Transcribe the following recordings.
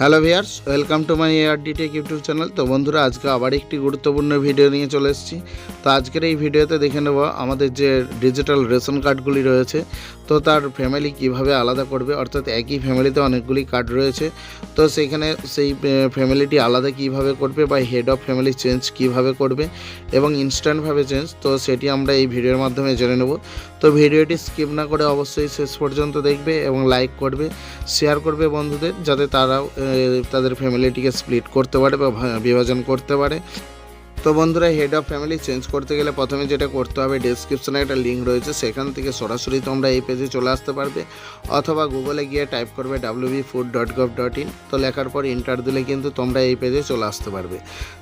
Hello viewers, welcome to my air detect YouTube channel. তো বন্ধুরা, আজকে আবার একটি গুরুত্বপূর্ণ ভিডিও নিয়ে চলে এসেছি। তো আজকের এই ভিডিওতে দেখে নেব আমাদের যে ডিজিটাল রেশন কার্ডগুলি রয়েছে তো তার ফ্যামিলি কীভাবে আলাদা করবে? অর্থাৎ একই ফ্যামিলিতে অনেকগুলি কার্ড রয়েছে। তো সেখানে সেই ফ্যামিলিটি আলাদা কীভাবে করবে বা হেড অফ ফ্যামিলি চেঞ্জ কীভাবে করবে এবং ইনস্ট্যান্টভাবে চেঞ্জ তো সেটি আমরা এই ভিডিওর মাধ্যমে জেনে নেব। তো ভিডিওটি স্কিপ না করে অবশ্যই শেষ পর্যন্ত দেখবে এবং লাইক করবে শেয়ার করবে বন্ধুদের, যাতে তারাও তাদের ফ্যামিলিটিকে স্প্লিট করতে পারে বা বিভাজন করতে পারে। তো বন্ধুরা হেড অফ ফ্যামিলি চেঞ্জ করতে গেলে প্রথমে যেটা করতে হবে ডেসক্রিপশনে একটা লিঙ্ক রয়েছে, সেখান থেকে সরাসরি তোমরা এই পেজে চলে আসতে পারবে, অথবা গুগলে গিয়ে টাইপ করবে WB food dot gov dot in তো লেখার পর ইন্টার দিলে কিন্তু তোমরা এই পেজে চলে আসতে পারবে।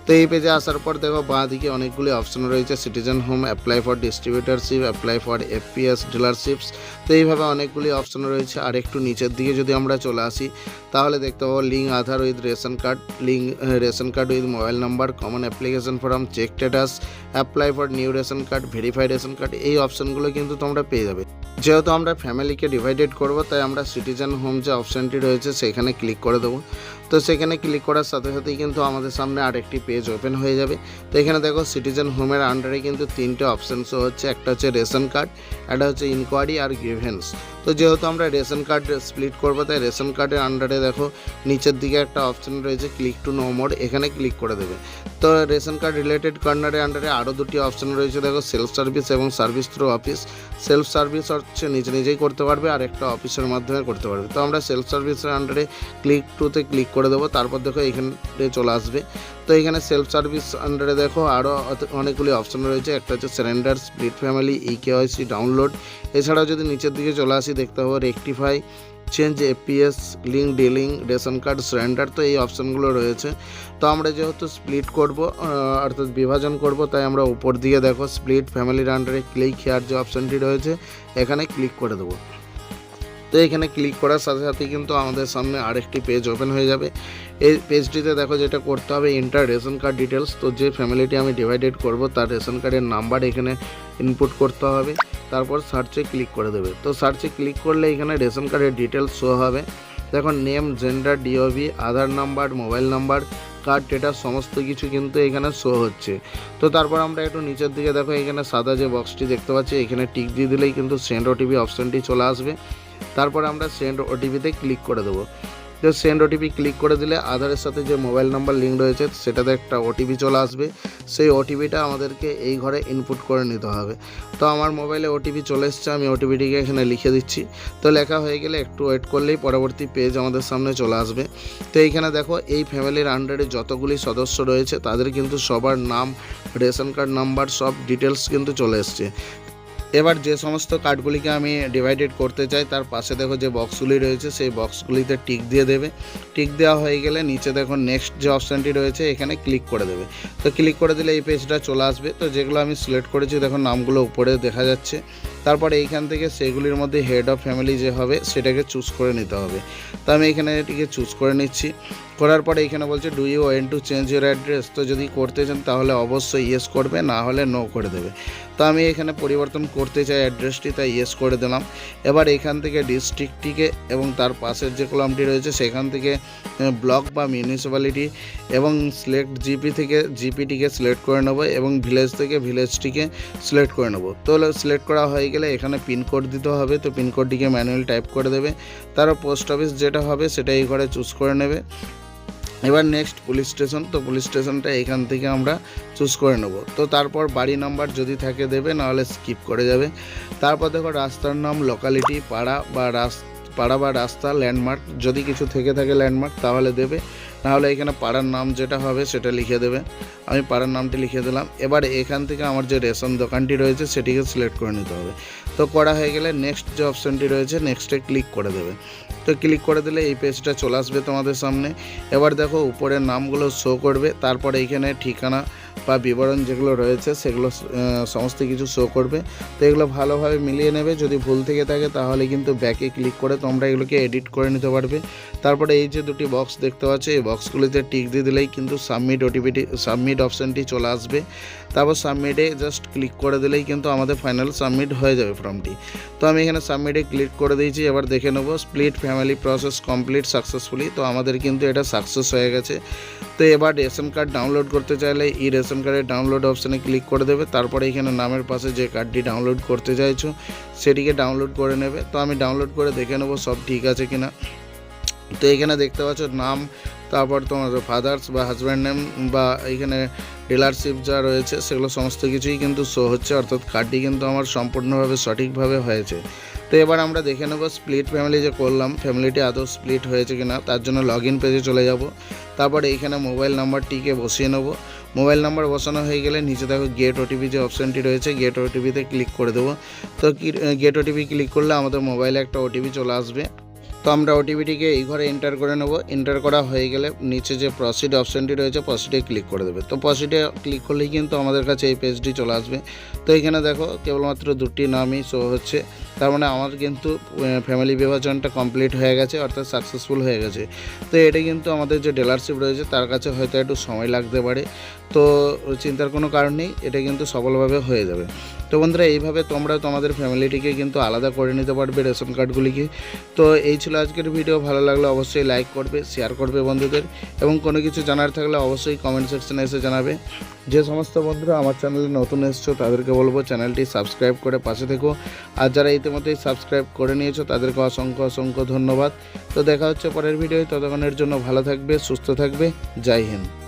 তো এই পেজে আসার পর দেখো বাঁ দিকে অনেকগুলি অপশন রয়েছে citizen home apply for distributorship apply for FPS dealerships তো এইভাবে অনেকগুলি অপশন রয়েছে। আর একটু নিচের দিকে যদি আমরা চলে আসি তাহলে দেখতে পাবো link Aadhaar with ration card link ration card with mobile number common application form check status apply for new ration card verify ration card এই অপশনগুলো কিন্তু তোমরা পেয়ে যাবে। যেহেতু আমরা ফ্যামিলিকে ডিভাইডেড করব, তাই আমরা সিটিজেন হোম যে অপশানটি রয়েছে সেখানে ক্লিক করে দেবো। তো সেখানে ক্লিক করার সাথে সাথেই কিন্তু আমাদের সামনে আরেকটি পেজ ওপেন হয়ে যাবে। তো এখানে দেখো সিটিজেন হোমের আন্ডারে কিন্তু তিনটে অপশান শো হচ্ছে, একটা হচ্ছে রেশন কার্ড একটা হচ্ছে ইনকোয়ারি আর গ্রিভেন্স তো যেহেতু আমরা রেশন কার্ড স্প্লিট করব, তাই রেশন কার্ডের আন্ডারে দেখো নিচের দিকে একটা অপশান রয়েছে ক্লিক টু নো মোড এখানে ক্লিক করে দেবে। তো রেশন কার্ড রিলেটেড কর্নারের আন্ডারে আরও দুটি অপশান রয়েছে, দেখো সেলফ সার্ভিস এবং service through office self service হচ্ছে নিজে নিজেই করতে পারবে, আর একটা অফিসের মাধ্যমে করতে পারবে। তো আমরা সেলফ সার্ভিসের আন্ডারে ক্লিক টুতে ক্লিক করে দেবো, তারপর দেখো এখানে চলে আসবে। তো এখানে সেলফ সার্ভিস আন্ডারে দেখো আরও অনেকগুলি অপশন রয়েছে। একটা হচ্ছে cylinder split family e KYC download এছাড়াও যদি নিচের দিকে চলে আসি, দেখতে পাবো rectify change APS link delink ration card surrender তো এই অপশানগুলো রয়েছে। তো আমরা যেহেতু স্প্লিট করব অর্থাৎ বিভাজন করব, তাই আমরা উপর দিকে দেখো স্প্লিট ফ্যামিলির আন্ডারে ক্লিক হেয়ার যে অপশানটি রয়েছে, এখানে ক্লিক করে দেবো। তো এখানে ক্লিক করার সাথে সাথে কিন্তু আমাদের সামনে আরেকটি পেজ ওপেন হয়ে যাবে। এই পেজটিতে দেখো যেটা করতে হবে ইন্টার রেশন কার্ড ডিটেলস তো যে ফ্যামিলিটি আমি ডিভাইডেড করব, তার রেশন কার্ডের নাম্বার এখানে ইনপুট করতে হবে। তারপর সার্চে ক্লিক করে দেবে। তো সার্চে ক্লিক করলে এখানে রেশন কার্ডের ডিটেলস শো হবে। দেখো name gender DOB Aadhaar number mobile number card data সমস্ত কিছু কিন্তু এখানে শো হচ্ছে। তো তারপর আমরা একটু নিচের দিকে দেখো, এখানে সাদা যে বক্সটি দেখতে পাচ্ছি, এখানে টিক দিয়ে দিলেই কিন্তু সেন্ড ওটিপি অপশানটি চলে আসবে। তারপর আমরা সেন্ড ওটিপিতে ক্লিক করে দেবো। তো সেন্ড ওটিপি ক্লিক করে দিলে আধারের সাথে যে মোবাইল নাম্বার লিঙ্ক রয়েছে, সেটাতে একটা ওটিপি চলে আসবে। সেই ওটিপিটা আমাদেরকে এই ঘরে ইনপুট করে নিতে হবে। তো আমার মোবাইলে ওটিপি চলে এসছে, আমি ওটিপিটিকে এখানে লিখে দিচ্ছি। তো লেখা হয়ে গেলে একটু ওয়েট করলেই পরবর্তী পেজ আমাদের সামনে চলে আসবে। তো এইখানে দেখো, এই ফ্যামিলির আন্ডারে যতগুলি সদস্য রয়েছে, তাদের কিন্তু সবার নাম, রেশন কার্ড নাম্বার সব ডিটেলস কিন্তু চলে এসছে। এবার যে সমস্ত কার্ডগুলিকে আমি ডিভাইডেড করতে চাই, তার পাশে দেখো যে বক্সগুলি রয়েছে, সেই বক্সগুলিতে টিক দিয়ে দেবে। টিক দেওয়া হয়ে গেলে নিচে দেখো নেক্সট যে অপশানটি রয়েছে, এখানে ক্লিক করে দেবে। তো ক্লিক করে দিলে এই পেজটা চলে আসবে। তো যেগুলো আমি সিলেক্ট করেছি, দেখো নামগুলো উপরে দেখা যাচ্ছে। তারপরে এইখান থেকে সেগুলির মধ্যে হেড অফ ফ্যামিলি যে হবে, সেটাকে চুজ করে নিতে হবে। তো আমি এখানে এটিকে চুজ করে নিচ্ছি। করার পরে এখানে বলছে do you want to change your address তো যদি করতে চান তাহলে অবশ্যই ইয়েস করবে, না হলে নো করে দেবে। তো আমি এখানে পরিবর্তন করতে চাই অ্যাড্রেসটি তাই ইয়েস করে দিলাম। এবার এখান থেকে ডিস্ট্রিক্টটিকে এবং তার পাশের যে কলামটি রয়েছে, সেখান থেকে ব্লক বা মিউনিসিপ্যালিটি এবং সিলেক্ট জিপি থেকে জিপিটিকে সিলেক্ট করে নেব এবং ভিলেজ থেকে ভিলেজটিকে সিলেক্ট করে নেব। তো সিলেক্ট করা হয়ে গেলে এখানে পিনকোড দিতে হবে, তো পিনকোডটিকে ম্যানুয়াল টাইপ করে দেবে। তারপর পোস্ট অফিস যেটা হবে, সেটা এই ঘরে চুজ করে নেবে। এবার নেক্সট পুলিশ স্টেশন তো পুলিশ স্টেশনটা এখান থেকে আমরা চুজ করে নেব। তো তারপর বাড়ি নাম্বার যদি থাকে দেবে, নাহলে স্কিপ করে যাবে। তারপর দেখো রাস্তার নাম লোকালিটি পাড়া বা রাস, পাড়া বা রাস্তা ল্যান্ডমার্ক যদি কিছু থেকে থাকে ল্যান্ডমার্ক তাহলে দেবে। নাহলে এখানে পাড়ার নাম যেটা হবে, সেটা লিখে দেবে। আমি পাড়ার নামটি লিখে দিলাম। এবার এখান থেকে আমার যে রেশন দোকানটি রয়েছে, সেটিকে সিলেক্ট করে নিতে হবে। তো করা হয়ে গেলে নেক্সট যে অপশানটি রয়েছে নেক্সটে ক্লিক করে দেবে। তো ক্লিক করে দিলে এই পেজটা চলে আসবে তোমাদের সামনে। এবার দেখো উপরের নামগুলো শো করবে, তারপরে এইখানে ঠিকানা বা বিবরণ যেগুলো রয়েছে, সেগুলো সমস্ত কিছু শো করবে। তো এগুলো ভালোভাবে মিলিয়ে নেবে, যদি ভুল থেকে থাকে তাহলে কিন্তু ব্যাকে ক্লিক করে তোমরা এগুলোকে এডিট করে নিতে পারবে। তারপরে এই যে দুটি বক্স দেখতে পাচ্ছ, এই বক্সগুলিতে টিক দিয়ে দিলেই কিন্তু সাবমিট ওটিপিটি সাবমিট অপশানটি চলে আসবে। তারপর সাবমিটে জাস্ট ক্লিক করে দিলেই কিন্তু আমাদের ফাইনাল সাবমিট হয়ে যাবে ফর্মটি তো আমি এখানে সাবমিটে ক্লিক করে দিয়েছি, এবার দেখে নেব split family process complete successfully তো আমাদের কিন্তু এটা সাকসেস হয়ে গেছে। তো এবার রেশন কার্ড ডাউনলোড করতে চাইলে ই রেশন কার্ডের ডাউনলোড অপশানে ক্লিক করে দেবে, তারপরে এখানে নামের পাশে যে কার্ডটি ডাউনলোড করতে চাইছো, সেটিকে ডাউনলোড করে নেবে। তো আমি ডাউনলোড করে দেখে নেব সব ঠিক আছে কিনা। তো এখানে দেখতে পাচ্ছ নাম, তারপর তোমার ফাদার্স বা হাজব্যান্ড নেম বা এখানে ডিলারশিপ যা রয়েছে, সেগুলো সমস্ত কিছুই কিন্তু শো হচ্ছে। অর্থাৎ কার্ডটি কিন্তু আমার সম্পূর্ণভাবে সঠিকভাবে হয়েছে। তো এবার আমরা দেখে নেব স্প্লিট ফ্যামিলি যে করলাম ফ্যামিলিটি আদৌ স্প্লিট হয়েছে কিনা, তার জন্য লগ ইন পেজে চলে যাব। তারপরে এইখানে মোবাইল নাম্বারটিকে বসিয়ে নেব। মোবাইল নাম্বার বসানো হয়ে গেলে নিচে দেখো গেট ওটিপি যে অপশানটি রয়েছে গেট ওটিপিতে ক্লিক করে দেবো। তো গেট ওটিপি ক্লিক করলে আমাদের মোবাইলে একটা ওটিপি চলে আসবে। তো আমরা ওটিপিটিকে এই ঘরে এন্টার করে নেব। এন্টার করা হয়ে গেলে নিচে যে প্রসিড অপশানটি রয়েছে প্রসিডে ক্লিক করে দেবে। তো প্রসিডে ক্লিক করলেই কিন্তু আমাদের কাছে এই পেজটি চলে আসবে। তো এখানে দেখো, কেবলমাত্র দুটি নামই শো হচ্ছে। তার মানে আমার কিন্তু ফ্যামিলি বিভাজনটা কমপ্লিট হয়ে গেছে, অর্থাৎ সাকসেসফুল হয়ে গেছে। তো এটা কিন্তু আমাদের যে ডিলারশিপ রয়েছে, তার কাছে হয়তো একটু সময় লাগতে পারে। তো চিন্তার কোনো কারণ নেই, এটা কিন্তু সফলভাবে হয়ে যাবে। তো বন্ধুরা, এইভাবে তোমরা তোমাদের ফ্যামিলিটিকে কিন্তু আলাদা করে নিতে পারবে রেশন কার্ডগুলিকে। তো এই ছিল আজকের ভিডিও, ভালো লাগলে অবশ্যই লাইক করবে শেয়ার করবে বন্ধুদের এবং কোনো কিছু জানার থাকলে অবশ্যই কমেন্ট সেকশনে এসে জানাবে। যে সমস্ত বন্ধুরা আমার চ্যানেলে নতুন এসছো, তাদেরকে বলব চ্যানেলটি সাবস্ক্রাইব করে পাশে থেকো। আর যারা ইতিমধ্যেই সাবস্ক্রাইব করে নিয়েছো, তাদেরকে অসংখ্য অসংখ্য ধন্যবাদ। তো দেখা হচ্ছে পরের ভিডিও ততক্ষণের জন্য ভালো থাকবে, সুস্থ থাকবে, জয় হিন্দ।